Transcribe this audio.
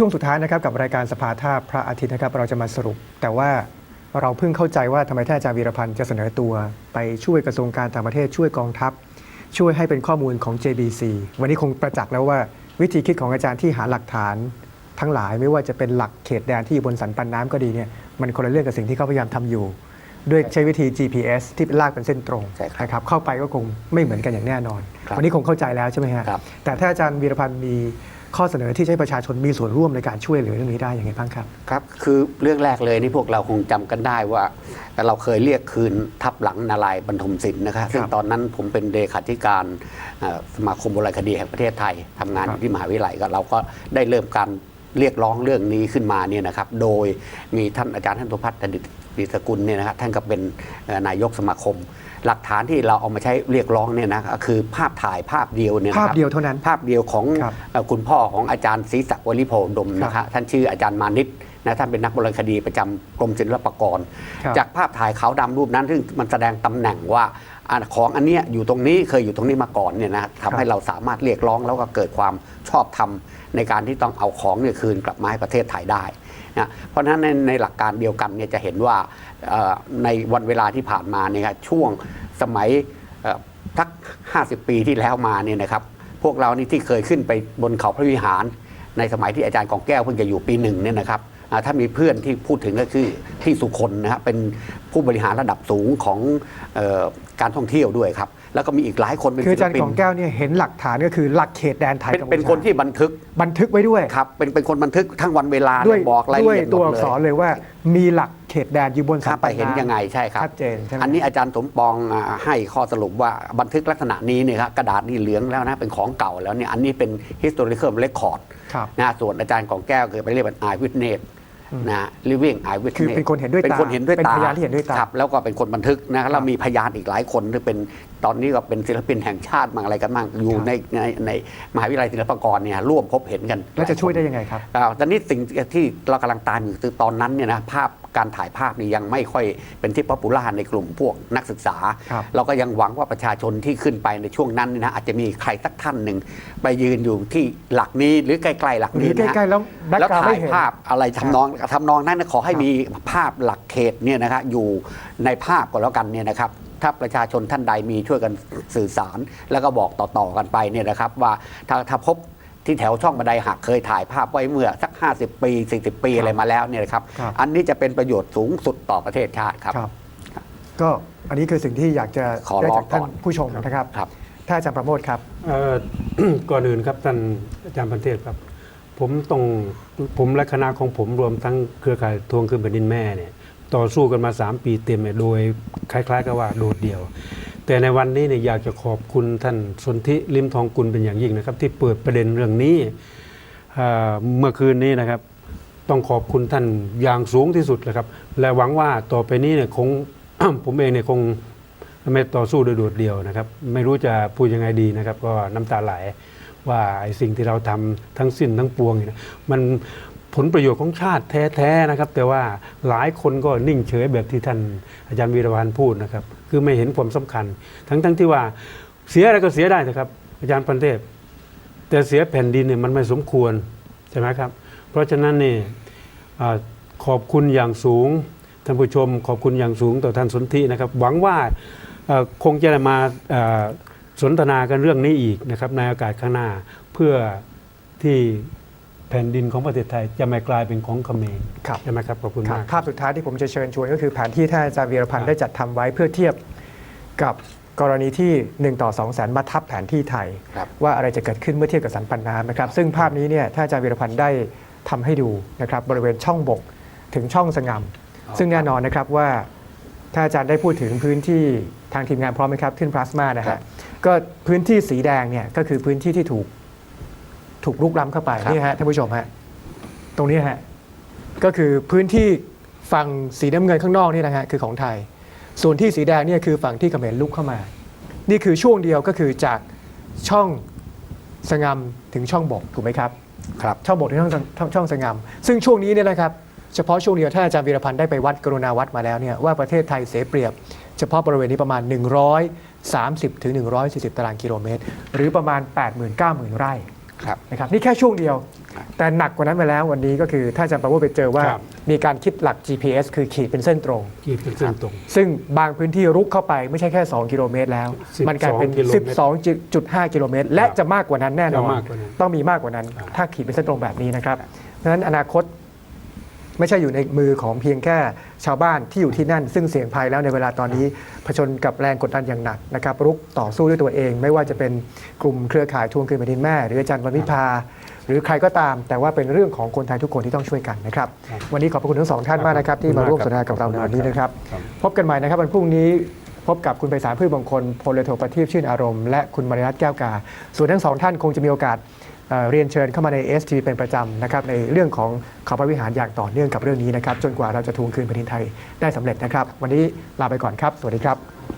ช่วงสุดท้ายนะครับกับรายการสภาท่าพระอาทิตย์นะครับ เราจะมาสรุป แต่ว่าเราเพิ่งเข้าใจว่าทำไมท่านอาจารย์วีรพันธ์จะเสนอตัว ไปช่วยกระทรวงการต่างประเทศช่วยกองทัพ ช่วยให้เป็นข้อมูลของ JBC วันนี้คงประจักษ์แล้วว่าวิธีคิดของอาจารย์ที่หาหลักฐาน ทั้งหลายไม่ว่าจะเป็นหลักเขตแดนที่อยู่บนสันปันน้ำก็ดีเนี่ยมันคนละเรื่องกับสิ่งที่เขาพยายามทำอยู่ ด้วยใช้วิธี GPS ที่ลากเป็นเส้นตรงใช่ครับนะครับเข้าไปก็คงไม่เหมือนกันอย่างแน่นอน ครับวันนี้คงเข้าใจแล้วใช่ไหมฮะครับ แต่ถ้าอาจารย์วีรพันธ์มี ข้อเสนอที่จะให้ประชาชนมีส่วนร่วมในการช่วยเหลือเรื่องนี้ได้อย่างไรบ้างครับ ครับ คือเรื่องแรกเลยนี่พวกเราคงจำกันได้ว่า เราเคยเรียกคืนทับหลังนารายณ์บรรทมศิลป์นะครับซึ่งตอนนั้นผมเป็นเลขาธิการเอ่อสมาคมโบราณคดีแห่งประเทศไทยทำงานอครับยู่ที่มหาวิทยาลัยก็เราก็ได้เริ่มการ เรียกร้องเรื่องนี้ขึ้นมาเนี่ยนะครับ โดยมีท่านอาจารย์ท่านสุพัฒน์ดิษฐ์ดิษฐกุลเนี่ยนะครับท่านก็เป็นเอ่อนายกสมาคม หลักฐานที่เราเอามาใช้เรียกร้องเนี่ยนะก็คือภาพถ่ายภาพเดียวเนี่ยนะคภารัพบเดียวเท่านั้นภาพเดียวของครับเอ่อคุณพ่อของอาจารย์ศรีศักดิ์วลิโพดมนะคครัรับบท่านชื่ออาจารย์มานิตนะท่านเป็นนักโบราณคดีประจำกรมศิลปากรครับจากภาพถ่ายขาวดำรูปนั้นซึ่งมันแสดงตำแหน่งว่าอ่า ของอันเนี้ยอยู่ตรงนี้เคยอยู่ตรงนี้มาก่อนเนี่ยนะทำให้เราสามารถเรียกร้องแล้วก็เกิดความชอบธรรมในการที่ต้องเอาของเนี่ยคืนกลับมาให้ประเทศไทยได้นะเพราะฉะนั้นในในหลักการเดียวกันเนี่ยจะเห็นว่าเอ่อในวันเวลาที่ผ่านมาเนี่ยครับช่วงสมัยเอ่อทัก 50 ปีที่แล้วมาเนี่ยนะครับพวกเรานี่ที่เคยขึ้นไปบนเขาพระวิหาร ในสมัยที่อาจารย์กองแก้วเพิ่งจะอยู่ปีหนึ่งเนี่ยนะครับอ่า ถ้ามีเพื่อนที่พูดถึงก็คือที่สุคนนะครับเป็นผู้บริหารระดับสูงของเออการท่องเที่ยวด้วยครับ แล้วก็มีอีกหลายคนเป็นคือศิอาจารย์ลปินของแก้วเนี่ยเห็นหลักฐานก็คือหลักเขตแดนไทยเป็นกัมพูชาเป็นคนที่บันทึกบันทึกไว้ด้วยครับเป็นเป็นคนบันทึกทั้งวันเวลาด้วยบอกรายละด้วยเอียดหมตัวดอักเลยษรเลยว่ามีหลักเขตแดนอยู่บนคสัรันบปัไปนเห็นน้ำยังไงใช่ครับชัดเจนใช่ไหมอันนี้อาจารย์สมปองอ่าให้ข้อสรุปว่าบันทึกลักษณะนี้เนี่ยครับกระดาษนี่เหลืองแล้วนะเป็นของเก่าแล้วเนี่ยอันนี้เป็น historical record ครับนะส่วนอาจารย์ของแก้วคือไปเรียกเป็น eye witness นะ living eye คือ witness เป็นคนเห็นด้วยเป็นตาคนเห็นด้วยเป็นตาพยานที่เห็นด้วยตาครับแล้วก็เป็นคนบันทึกนะแล้วมีพยานอีกหลายคนที่เป็นตอนนี้ก็เป็นศิลปินแห่งชาติมางอะไรกันบ้างอยู่ครับในในในมหาวิทยาลัยศิลปากรเนี่ยร่วมพบเห็นกันแล้วจะช่วยได้หลายังไงครับคนอ่าตอนนี้สิ่งที่เรากำลังตามอยู่คือตอนนั้นเนี่ยนะภาพการถ่ายภาพนี่ยังไม่ค่อยเป็นที่ป๊อปปูล่าในกลุ่มพวกนักศึกษาครับเราก็ยังหวังว่าประชาชนที่ขึ้นไปในช่วงนั้นเนี่ยนะอาจจะมีใครสักท่านหนึ่งไปยืนอยู่ที่หลักนี้หรือใกล้ๆหลักหรืนี้อใกนะฮะล้ๆแล้วแบ็คแล้วกราวด์ถ่าไม่ยเห็นภาพอะไรทำนองทำนองนั้นนะขอให้ครับมีภาพหลักเขตเนี่ยนะครับอยู่ในภาพก็แล้วกันเนี่ยนะครับถ้าประชาชนท่านใดมีช่วยกันสื่อสาร แล้วก็บอกต่อๆกันไปเนี่ยนะครับ ว่าถ้าถ้าพบ ที่แถวช่องบันไดหักเคยถ่ายภาพไว้เมื่อสัก 50 ปี 40 ปีอะไรมาแล้วเนี่ยนะครับ ครับ อันนี้จะเป็นประโยชน์สูงสุดต่อประเทศชาติครับ ครับ ก็อันนี้คือสิ่งที่อยากจะขอได้ร้องจากท่านก่อนผู้ชมนะครับครับถ้าอาจารย์ประโมทครับ เอ่อ ก่อนอื่นครับท่านอาจารย์พันเทพครับ ผมต้องผมและคณะของผมรวมทั้งเครือข่ายทวงคืนแผ่นดินแม่เนี่ยต่อสู้กันมา 3 ปีเต็มเนี่ยโดยคล้าย ๆ กับว่าโดดเดี่ยว แต่ในวันนี้เนี่ยอยากจะขอบคุณท่านสนธิลิมทองกุลเป็นอย่างยิ่งนะครับ ที่เปิดประเด็นเรื่องนี้เมื่อคืนนี้นะครับ ต้องขอบคุณท่านอย่างสูงที่สุดเลยครับ และหวังว่าต่อไปนี้เนี่ยคงผมเองเนี่ยคงไม่ต่อสู้โดยโดดเดี่ยวนะครับ ไม่รู้จะพูดยังไงดีนะครับ ก็น้ำตาไหลว่าไอ้สิ่งที่เราทำทั้งสิ้นทั้งปวงเนี่ยนะมัน ผลประโยชน์ของชาติแท้ๆนะครับ แต่ว่าหลายคนก็นิ่งเฉยแบบที่ท่านอาจารย์วีรวันพูดนะครับ คือไม่เห็นความสำคัญ ทั้งๆที่ว่าเสียอะไรก็เสียได้นะครับ อาจารย์พันเทพ แต่เสียแผ่นดินเนี่ยมันไม่สมควรใช่ไหมครับ เพราะฉะนั้นนี่ขอบคุณอย่างสูงท่านผู้ชม ขอบคุณอย่างสูงต่อท่านสนธินะครับ หวังว่าคงจะมาสนทนากันเรื่องนี้อีกนะครับในโอกาสข้างหน้าเพื่อที่ แผ่นดินของประเทศไทยจะไม่กลายเป็นของเขมรครับใช่ไหมครับขอบคุณครับมากภาพสุดท้ายที่ผมจะเชิญชวนก็คือแผนที่ท่านอาจารย์วีรพันครัธ์บได้จัดทำไว้เพื่อเทียบกับกรณีที่ 1 ต่อ2 0 0แสนมาทับแผนที่ไทยครับว่าอะไรจะเกิดขึ้นเมื่อเทียบกับสันปันน้ำนะครับ ซึ่งภาพนี้เนี่ยท่านอาจารย์วีรพันธ์ได้ทำให้ดูนะครับบริเวณช่องบกถึงช่องสงำซึ่งแน่นอนนะครับว่าถ้าอาจารย์ได้พูดถึงพื้นที่ทางทีมงานพร้อมไหมครับขึ้นพลาสมานะครัฮะบก็พื้นที่สีแดงเนี่ยก็คือพื้นที่ที่ถูก ถูกลุกล้ำเข้าไปครับนี่ฮะท่านผู้ชมฮะตรงนี้ฮะก็คือพื้นที่ฝั่งสีน้ำเงินข้างนอกนี่นะฮะคือของไทย ส่วนที่สีแดงเนี่ยคือฝั่งที่เขมรลุกเข้ามา นี่คือช่วงเดียวก็คือจากช่องสงามถึงช่องบกถูกไหมครับครับช่องบกถึงช่องช่องช่องสงามซึ่งช่วงนี้เนี่ยนะครับเฉพาะช่วงเดียวท่านอาจารย์วีรพันธ์ได้ไปวัดกรุณาวัดมาแล้วเนี่ยว่าประเทศไทยเสียเปรียบ เฉพาะบริเวณนี้ประมาณ 130ถึง140 ตารางกิโลเมตร หรือประมาณ80,000 90,000 ไร่ ครับนะครับนี่แค่ช่วงเดียว แต่หนักกว่านั้นไปแล้ววันนี้ก็คือถ้าอาจารย์ประโมทไปเจอว่า ครับ มีการคิดหลัก GPS คือขีดเป็นเส้นตรง ขีดเป็นเส้นตรง ซึ่งบางพื้นที่รุกเข้าไปไม่ใช่แค่ 2 กิโลเมตรแล้ว 12มันกลายเป็น กิโลเมตร12.5 กิโลเมตร และจะมากกว่านั้นแน่นอน จะมากกว่านั้นต้องมีมากกว่านั้นครับถ้าขีดเป็นเส้นตรงแบบนี้นะครับ เพราะฉะนั้นอนาคต ไม่ใช่อยู่ในมือของเพียงแค่ชาวบ้านที่อยู่ที่นั่น ซึ่งเสี่ยงภัยแล้วในเวลาตอนนี้เผชิญกับแรงกดดันอย่างหนักนะครับรุกต่อสู้ด้วยตัวเอง ไม่ว่าจะเป็นกลุ่มเครือข่ายทวงคืนแผ่นดินแม่ หรืออาจารย์วันวิพาหรือใครก็ตาม แต่ว่าเป็นเรื่องของคนไทยทุกคนที่ต้องช่วยกันนะครับครับวันนี้ขอบพระคุณทั้งสองท่านมากนะครับที่มาร่วมสนทนากับเราในวันนี้นะครับครับพบกันใหม่นะครับวันพรุ่งนี้พบกับคุณไพศาลพืชมงคลพลเรือโทประทีปชื่นอารมณ์และคุณมาริรัตน์แก้วกา ส่วนทั้งสองท่านคงจะมีโอกาส เรียนเชิญเข้ามาใน s อ v เป็นประจำนะครับในเรื่องของเขาพระวิหารอย่างต่อเนื่องกับเรื่องนี้นะครับจนกว่าเราจะทวงคืนแผ่นดินไทยได้สำเร็จนะครับ วันนี้ลาไปก่อนครับ สวัสดีครับ